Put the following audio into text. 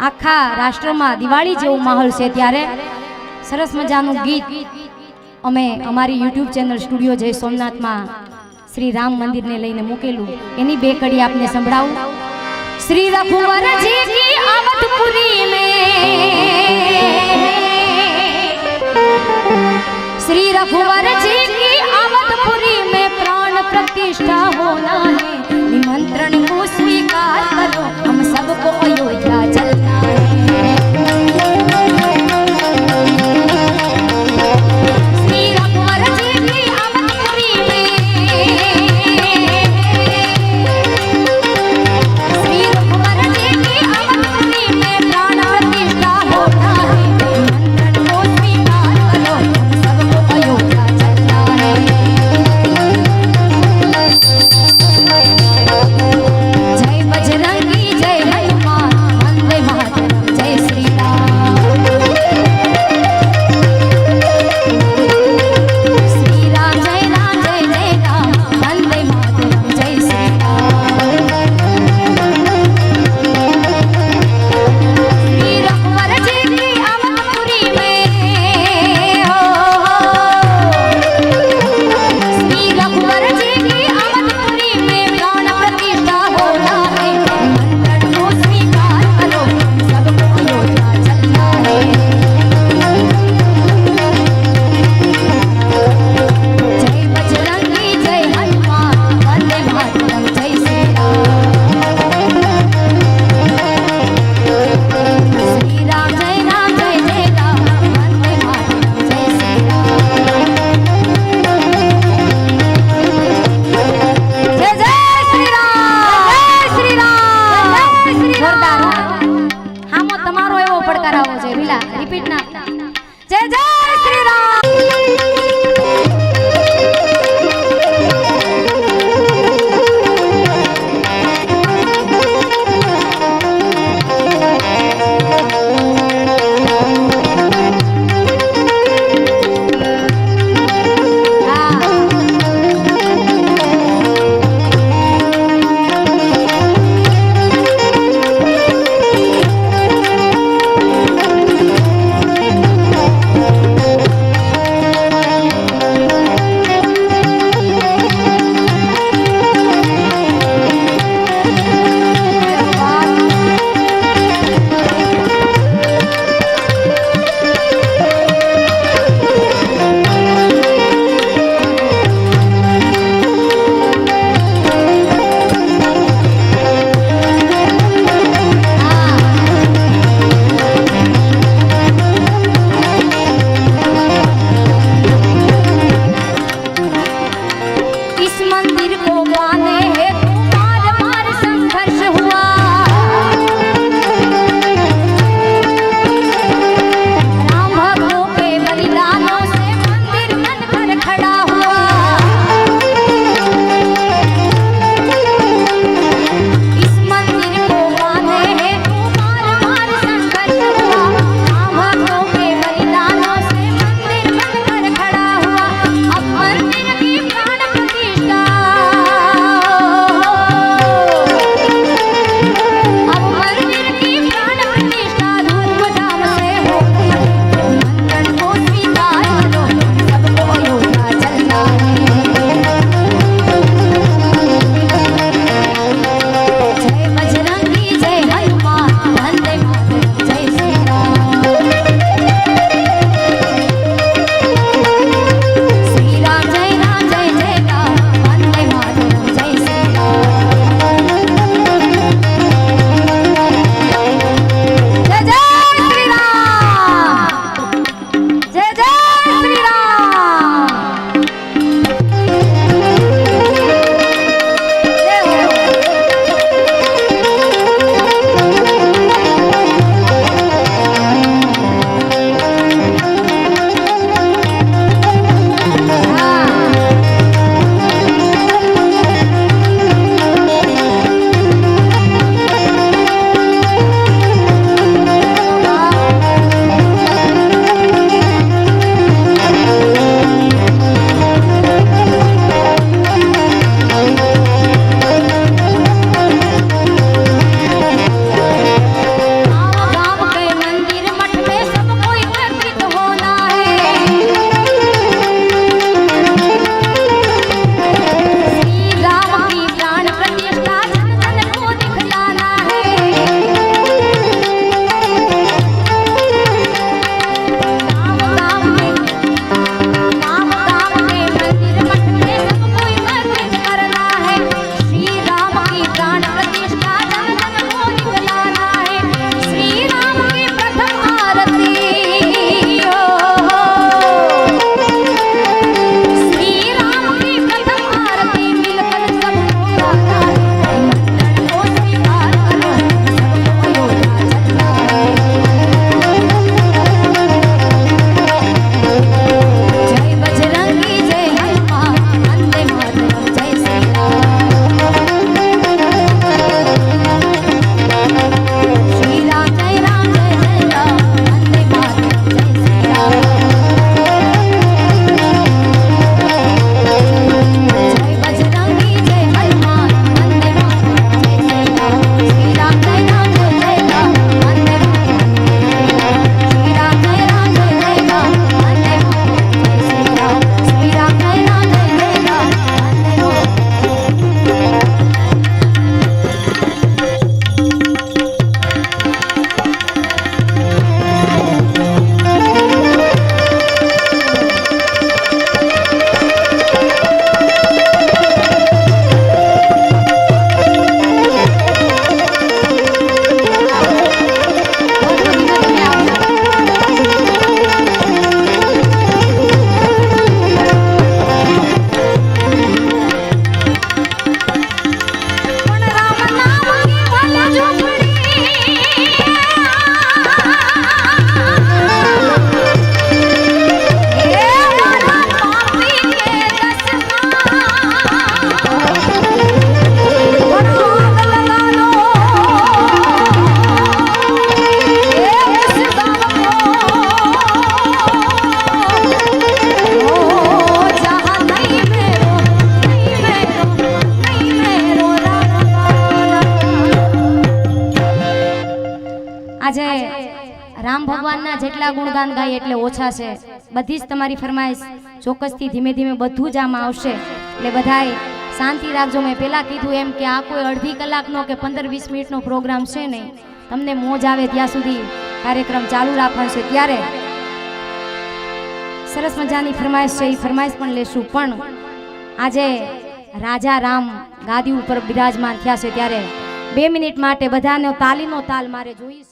આખા રાષ્ટ્રમાં દિવાળી જેવો માહોલ છે ત્યારે સરસ મજાનું ગીત અમે અમારી યુટ્યુબ ચેનલ સ્ટુડિયો જય સોમનાથમાં શ્રી રામ મંદિરને લઈને મૂકેલું. એની બે કડી આપને સંભળાવું. શ્રી રઘુવરજી શ્રી રઘુવર పిల్ల రిపీట్ నా జయ జయ રામ ભગવાનના જેટલા ગુણગાન ગાય એટલે ઓછા છે. બધી જ તમારી ફરમાઈશ ચોક્કસથી ધીમે ધીમે બધું જ આમાં આવશે. એટલે બધાએ શાંતિ રાખજો. મેં પહેલાં કીધું એમ કે આ કોઈ અડધી કલાકનો કે પંદર વીસ મિનિટનો પ્રોગ્રામ છે નહીં. તમને મોજ આવે ત્યાં સુધી કાર્યક્રમ ચાલુ રાખવાનો છે ત્યારે. સરસ મજાની ફરમાઈશ છે. એ ફરમાઈશ પણ લેશું. પણ આજે રાજા રામ ગાદી ઉપર બિરાજમાન થયા છે ત્યારે. બે મિનિટ માટે બધાનો તાલીનો તાલ મારે જોઈશ.